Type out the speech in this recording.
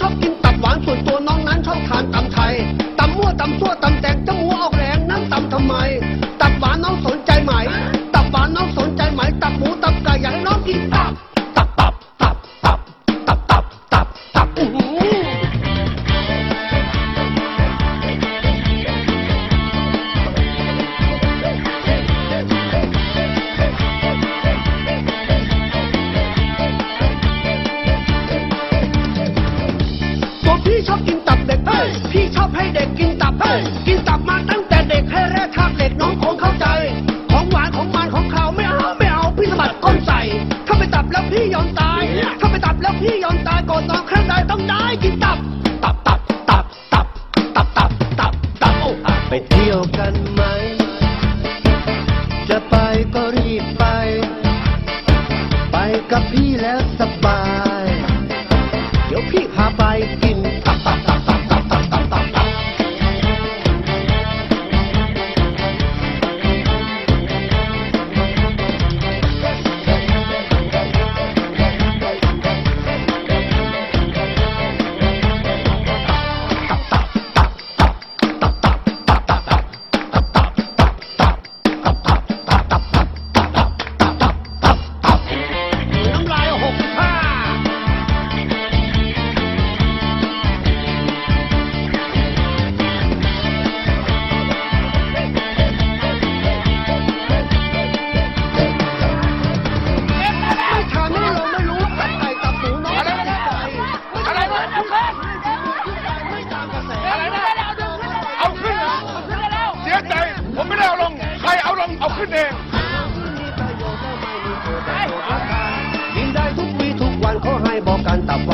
ชอบกินตับหวานส่วนตัวน้องนั้นชอบทานตำไทยตำมั่วตำซั่วตำ พี่ชอบกินตับเด็กเฮ้ยพี่ชอบให้เด็กกินตับเฮ้ยกินตับมาตั้งแต่เด็กให้แรกทาบเด็กน้องคงเข้าใจ ของหวานของมันของขาวไม่เอาไม่เอาพี่สะบัดก้นใส่ถ้าไปตับแล้วพี่ยอมตายถ้าไปตับแล้วพี่ยอมตายก่อนนอนครั้งใดต้องได้กินตับ ตับตับตับตับตับตับตับตับโอ้ไปเที่ยวกันไหม จะไปก็รีบไป ไปกับพี่แล้วสบาย เอาลงเอาขึ้นเองกินได้ทุกวีทุกวันขอให้บอกกันตับหวา